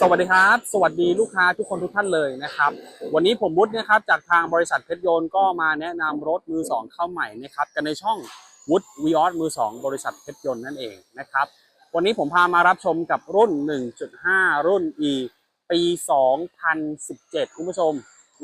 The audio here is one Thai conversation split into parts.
สวัสดีครับ สวัสดีลูกค้าทุกคนทุกท่านเลยนะครับ วันนี้ผมวุฒินะครับจากทางบริษัทเพชรยนต์ก็มาแนะนำรถมือสองเข้าใหม่นะครับกันในช่องวุฒิวีออสมือสองบริษัทเพชรยนต์นั่นเองนะครับ วันนี้ผมพามารับชมกับรุ่น 1.5 รุ่น E ปี 2017 คุณผู้ชม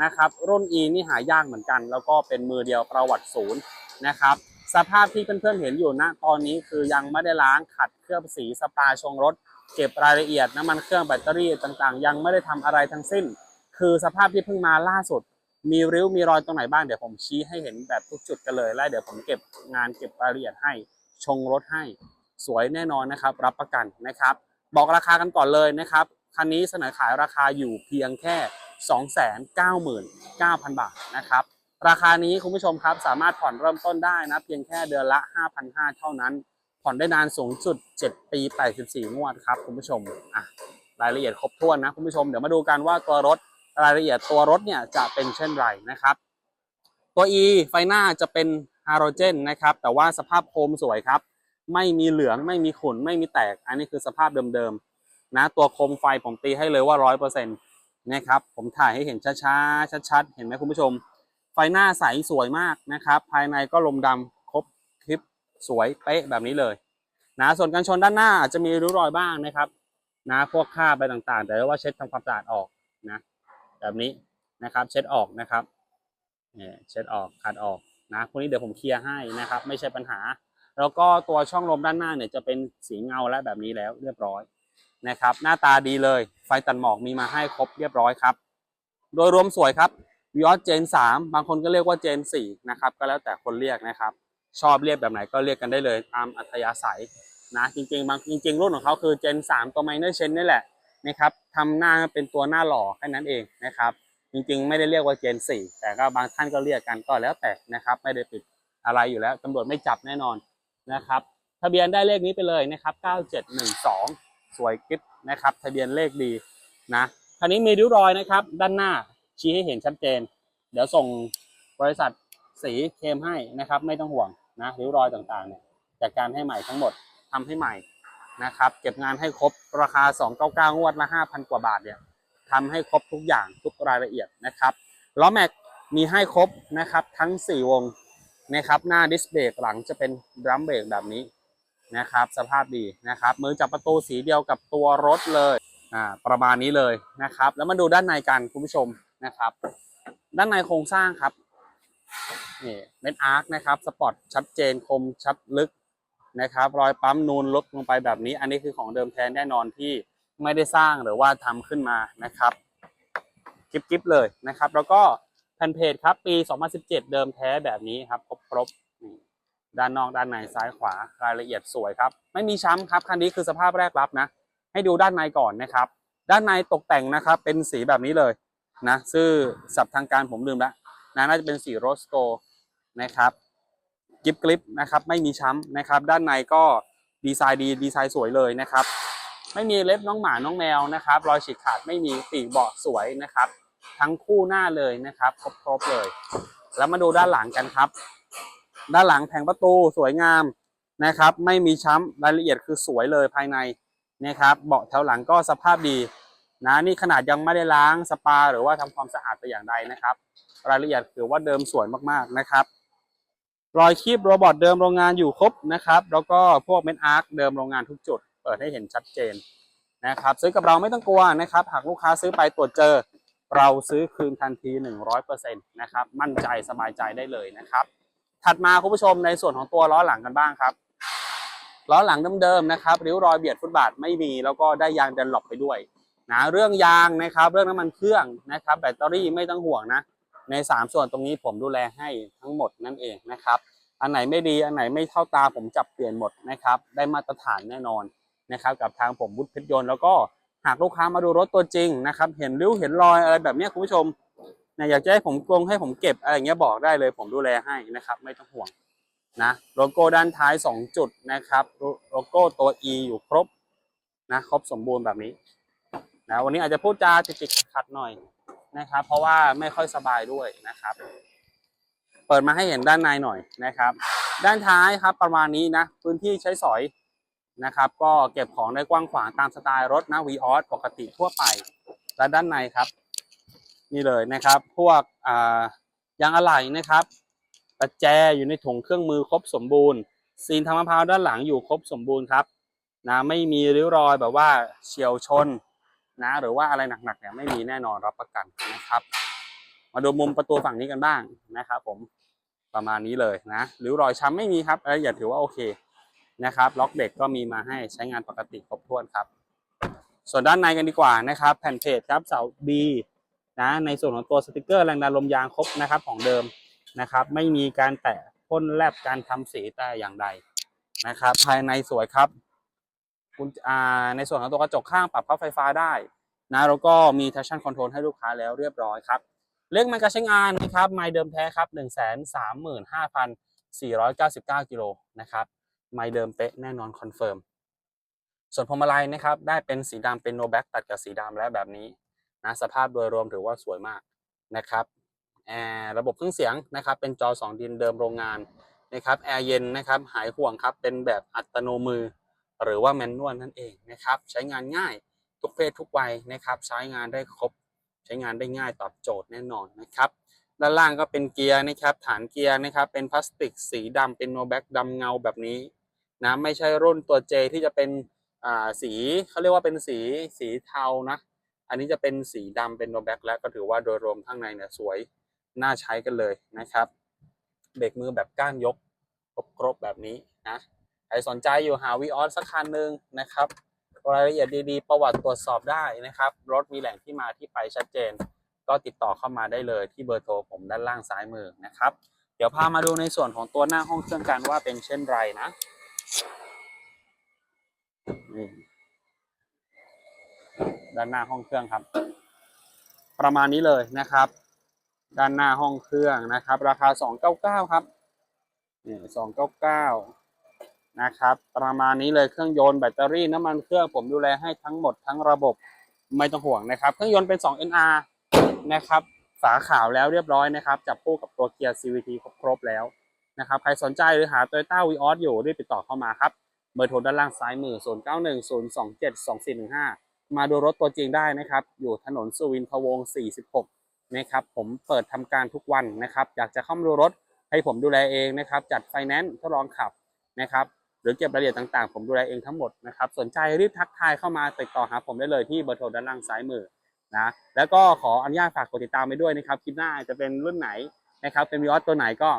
นะครับ รุ่น E นี่หายากเหมือนกัน แล้วก็เป็นมือเดียวประวัติศูนย์นะครับสภาพที่เพื่อนๆเห็นอยู่ณตอนนี้คือยังไม่ได้ล้างขัดเคลือบสีสปาชงรถ เก็บรายละเอียดน้ำมันเครื่องแบตเตอรี่ต่างๆ ยังไม่ได้ทำอะไรทั้งสิ้น คือสภาพที่เพิ่งมาล่าสุด มีริ้วมีรอยตรงไหนบ้างเดี๋ยวผมชี้ให้เห็นแบบทุกจุดกันเลยแล้วเดี๋ยวผมเก็บงานเก็บรายละเอียดให้ชงรถให้ สวยแน่นอนนะครับ รับประกันนะครับ บอกราคากันก่อนเลยนะครับคันนี้เสนอขายราคาอยู่เพียงแค่ 299,000 บาทนะครับราคานี้คุณผู้ชมครับสามารถผ่อนเริ่มต้นได้นะเพียงแค่เดือนละ 5,500 เท่านั้น ผ่อนได้นานสูงสุด 7 ปี 84 งวดครับคุณผู้ชมอะรายละเอียดครบถ้วนนะคุณผู้ชมเดี๋ยวมาดูกันว่าตัวรถรายละเอียดตัวรถเนี่ยจะเป็นเช่นไรนะครับ ตัว E ไฟหน้าจะเป็นฮาโลเจนนะครับ แต่ว่าสภาพโคมสวยครับ ไม่มีเหลืองไม่มีขุ่นไม่มีแตก อันนี้คือสภาพเดิมๆนะตัวโคมไฟผมตีให้เลยว่า100%นะครับผมถ่ายให้เห็นช้าๆชัดๆ เห็นไหมคุณผู้ชม ไฟหน้าใสสวยมากนะครับ ภายในก็ลมดำครบคลิปสวยเป๊ะแบบนี้เลย นะส่วนกันชนด้านหน้าอาจจะมีริ้วรอยบ้างนะครับนะพวกคราบอะไรต่างๆ แต่ว่าเช็ดทำความสะอาดออกนะแบบนี้นะครับเช็ดออกนะครับเนี่ยเช็ดออกขัดออกนะพวกนี้เดี๋ยวผมเคลียร์ให้นะครับ ไม่ใช่ปัญหา แล้วก็ตัวช่องลมด้านหน้าเนี่ยจะเป็นสีเงาและแบบนี้แล้วเรียบร้อยนะครับ หน้าตาดีเลย ไฟตัดหมอกมีมาให้ครบเรียบร้อยครับ โดยรวมสวยครับวิออสเจน3 บางคนก็เรียกว่าเจน4นะครับก็แล้วแต่คนเรียกนะครับ ชอบเรียกแบบไหนก็เรียกกันได้เลยตามอัธยาศัย นะจริงๆบางจริงๆรุ่นของเขาคือเจน 3 ตัวไมเนอร์เชนนี่แหละนะครับทำหน้าเป็นตัวหน้าหล่อแค่นั้นเองนะครับ จริงๆ ไม่ได้เรียกว่าเจน 4 แต่ก็บางท่านก็เรียกกันก็แล้วแต่นะครับไม่ได้ปิดอะไรอยู่แล้วตำรวจไม่จับแน่นอนนะครับทะเบียนได้เลขนี้ไปเลยนะครับ 9712 สวยกิ๊บนะครับทะเบียนเลขดีนะคันนี้มีริ้วรอยนะครับ ด้านหน้าชี้ให้เห็นชัดเจน เดี๋ยวส่งบริษัทสีเคมให้นะครับ ไม่ต้องห่วงนะริ้วรอยต่างๆเนี่ยจัดการให้ใหม่ทั้งหมด ทำให้ใหม่นะครับ เก็บงานให้ครบราคา 299 งวดละ5,000 กว่าบาทเนี่ยทำให้ครบทุกอย่างทุกรายละเอียดนะครับล้อแม็กมีให้ครบนะครับทั้ง 4 วงนะครับหน้าดิสเบรกหลังจะเป็นดรัมเบรกแบบนี้นะครับ สภาพดีนะครับ มือจับประตูสีเดียวกับตัวรถเลยอ่าประมาณนี้เลยนะครับ แล้วมาดูด้านในกันคุณผู้ชมนะครับ ด้านในโครงสร้างครับนี่เม็ดอาร์คนะครับสปอร์ตชัดเจนคมชัดลึก นะครับรอยปั๊มนูนลดลงไปแบบนี้ อันนี้คือของเดิมแท้แน่นอนที่ไม่ได้สร้างหรือว่าทำขึ้นมานะครับกิบกิบเลยนะครับ แล้วก็แผ่นเพจครับปี 2017 เดิมแท้แบบนี้ครับครบครบด้านนอกด้านในซ้ายขวารายละเอียดสวยครับ ไม่มีช้ำครับคันนี้คือสภาพแรกรับนะ ให้ดูด้านในก่อนนะครับ ด้านในตกแต่งนะครับ เป็นสีแบบนี้เลยนะซึ่งสับทางการผมลืมแล้วนะน่าจะเป็นสีโรสโกนะครับ กิฟกลิปนะครับไม่มีช้ำนะครับ ด้านในก็ดีไซน์ดีดีไซน์สวยเลยนะครับ ไม่มีเล็บน้องหมาน้องแมวนะครับ รอยฉีกขาดไม่มีปีกเบาะสวยนะครับ ทั้งคู่หน้าเลยนะครับ ครบๆเลย แล้วมาดูด้านหลังกันครับ ด้านหลังแผงประตูสวยงามนะครับ ไม่มีช้ำรายละเอียดคือสวยเลยภายในนะครับ เบาะแถวหลังก็สภาพดีนะนี่ขนาดยังไม่ได้ล้างสปา หรือว่าทำความสะอาดแต่อย่างใดนะครับ รายละเอียดถือว่าเดิมสวยมากๆนะครับ รอยคีบโรบอทเดิมโรงงานอยู่ครบนะครับ แล้วก็พวกเมนอาร์คเดิมโรงงานทุกจุด เปิดให้เห็นชัดเจนนะครับ ซื้อกับเราไม่ต้องกลัวนะครับ หากลูกค้าซื้อไปตรวจเจอ เราซื้อคืนทันที 100%นะครับ มั่นใจสบายใจได้เลยนะครับ ถัดมาคุณผู้ชมในส่วนของตัวล้อหลังกันบ้างครับ ล้อหลังเดิมๆนะครับริ้วรอยเบียดฟุตบาทไม่มีแล้วก็ได้ยางเดนหลบไปด้วยนะเรื่องยางนะครับ เรื่องน้ำมันเครื่องนะครับ แบตเตอรี่ไม่ต้องห่วงนะ ใน 3 ส่วนตรงนี้ผมดูแลให้ทั้งหมดนั่นเองนะครับ อันไหนไม่ดีอันไหนไม่เข้าตาผมจับเปลี่ยนหมดนะครับ ได้มาตรฐานแน่นอนนะครับ กับทางผมวุฒิเพชรยนต์แล้วก็หากลูกค้ามาดูรถตัวจริงนะครับ เห็นริ้วเห็นรอยอะไรแบบนี้คุณผู้ชมนี่ยอยากจะให้ผมกลงให้ผมเก็บอะไรเงี้ยบอกได้เลย ผมดูแลให้นะครับ ไม่ต้องห่วงนะโลโก้ด้านท้าย 2 จุดนะครับโลโก้ตัว E อยู่ครบนะครบสมบูรณ์แบบนี้นะวันนี้อาจจะพูดจาติดๆขัดหน่อย นะครับ เพราะว่าไม่ค่อยสบายด้วยนะครับ เปิดมาให้เห็นด้านในหน่อยนะครับ ด้านท้ายครับประมาณนี้นะพื้นที่ใช้สอยนะครับ ก็เก็บของได้กว้างขวางตามสไตล์รถนะวีออสปกติทั่วไป และด้านในครับ นี่เลยนะครับ พวกอ่ายางอะไหล่นะครับประแจอยู่ในถุงเครื่องมือครบสมบูรณ์ ซีนทางมะพร้าวด้านหลังอยู่ครบสมบูรณ์ครับนะไม่มีริ้วรอยแบบว่าเฉียวชน นะหรือว่าอะไรหนักๆเนี่ยไม่มีแน่นอนรับประกันนะครับ มาดูมุมประตูฝั่งนี้กันบ้างนะครับ ผมประมาณนี้เลยนะหริ้วรอยช้ำไม่มีครับรายละเอียดถือว่าโอเคนะครับ ล็อกเด็กก็มีมาให้ใช้งานปกติครบถ้วนครับ ส่วนด้านในกันดีกว่านะครับ แผ่นเพจครับเสา B นะในส่วนของตัวสติกเกอร์แรงดันลมยางครบนะครับของเดิมนะครับ ไม่มีการแตะพ่นแลบการทำสีแต่อย่างใดนะครับ ภายในสวยครับ คุณอ่าในส่วนของตัวกระจกข้างปรับพับไฟฟ้าได้นะแล้วก็มี traction control ให้ลูกค้าแล้วเรียบร้อยครับเลขมันการใช้งานนะครับไมล์เดิมแท้ครับ 1 3 5 4 9 9กิโลนะครับไมล์เดิมเป๊ะแน่นอนคอนเฟิร์มส่วนพวงมาลัยนะครับได้เป็นสีดำเป็นโนแบ็กตัดกับสีดำและแบบนี้นะสภาพโดยรวมถือว่าสวยมากนะครับแอร์ระบบเครื่องเสียงนะครับเป็นจอ 2 ดินเดิมโรงงานนะครับแอร์เย็นนะครับหายห่วงครับเป็นแบบอัตโนมือ หรือว่าแมนนวลนั่นเองนะครับใช้งานง่ายทุกเพศทุกวัยนะครับใช้งานได้ครบ ใช้งานได้ง่ายตอบโจทย์แน่นอนนะครับด้านล่างก็เป็นเกียร์นะครับฐานเกียร์นะครับเป็นพลาสติกสีดำเป็นโนแบ็กดำเงาแบบนี้นะไม่ใช่รุ่นตัว J ที่จะเป็นอ่าสีเขาเรียกว่าเป็นสีสีเทานะอันนี้จะเป็นสีดำเป็นโนแบ็กแล้วก็ถือว่าโดยรวมข้างในเนี่ยสวยน่าใช้กันเลยนะครับเบรกมือแบบก้านยกครบๆแบบนี้นะ ใครสนใจอยู่หาวีออสสักคันหนึ่งนะครับรายละเอียดดีๆ ประวัติตรวจสอบได้นะครับ รถมีแหล่งที่มาที่ไปชัดเจน ก็ติดต่อเข้ามาได้เลยที่เบอร์โทรผมด้านล่างซ้ายมือนะครับ เดี๋ยวพามาดูในส่วนของตัวหน้าห้องเครื่องกันว่าเป็นเช่นไรนะนี่ด้านหน้าห้องเครื่องครับ ประมาณนี้เลยนะครับ ด้านหน้าห้องเครื่องนะครับ ราคา 299 ครับนี่299 นะครับ ประมาณนี้เลยเครื่องยนต์แบตเตอรี่น้ำมันเครื่องผมดูแลให้ทั้งหมดทั้งระบบไม่ต้องห่วงนะครับ เครื่องยนต์เป็น 2 NR นะครับฝาขาวแล้วเรียบร้อยนะครับ จับคู่กับตัวเกียร์ CVT ครบแล้วนะครับ ใครสนใจหรือหา Toyota v ีออสอยู่รีบติดต่อเข้ามาครับเบอร์โทรด้านล่างซ้ายมือ 0910272415 มาดูรถตัวจริงได้นะครับ อยู่ถนนสุวินทวงศ์46 นะครับ ผมเปิดทำการทุกวันนะครับ อยากจะเข้ามาดูรถให้ผมดูแลเองนะครับ จัดไฟแนนซ์ทดลองขับนะครับ รือเก็บรายละเอียดต่างๆ ผมดูแลเองทั้งหมดนะครับสนใจรีบทักทายเข้ามาติดต่อหาผมได้เลยที่เบอร์โทรด้านล่างซ้ายมือนะแล้วก็ขออนุญาตฝากกดติดตามไปด้วยนะครับคลิปหน้าจะเป็นรุ่นไหนนะครับเป็นวีออสตัวไหนก็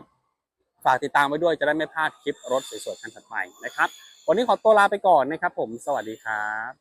ฝากติดตามไว้ด้วยจะได้ไม่พลาดคลิปรถสวยๆคันถัดไปนะครับ วันนี้ขอตัวลาไปก่อนนะครับผมสวัสดีครับ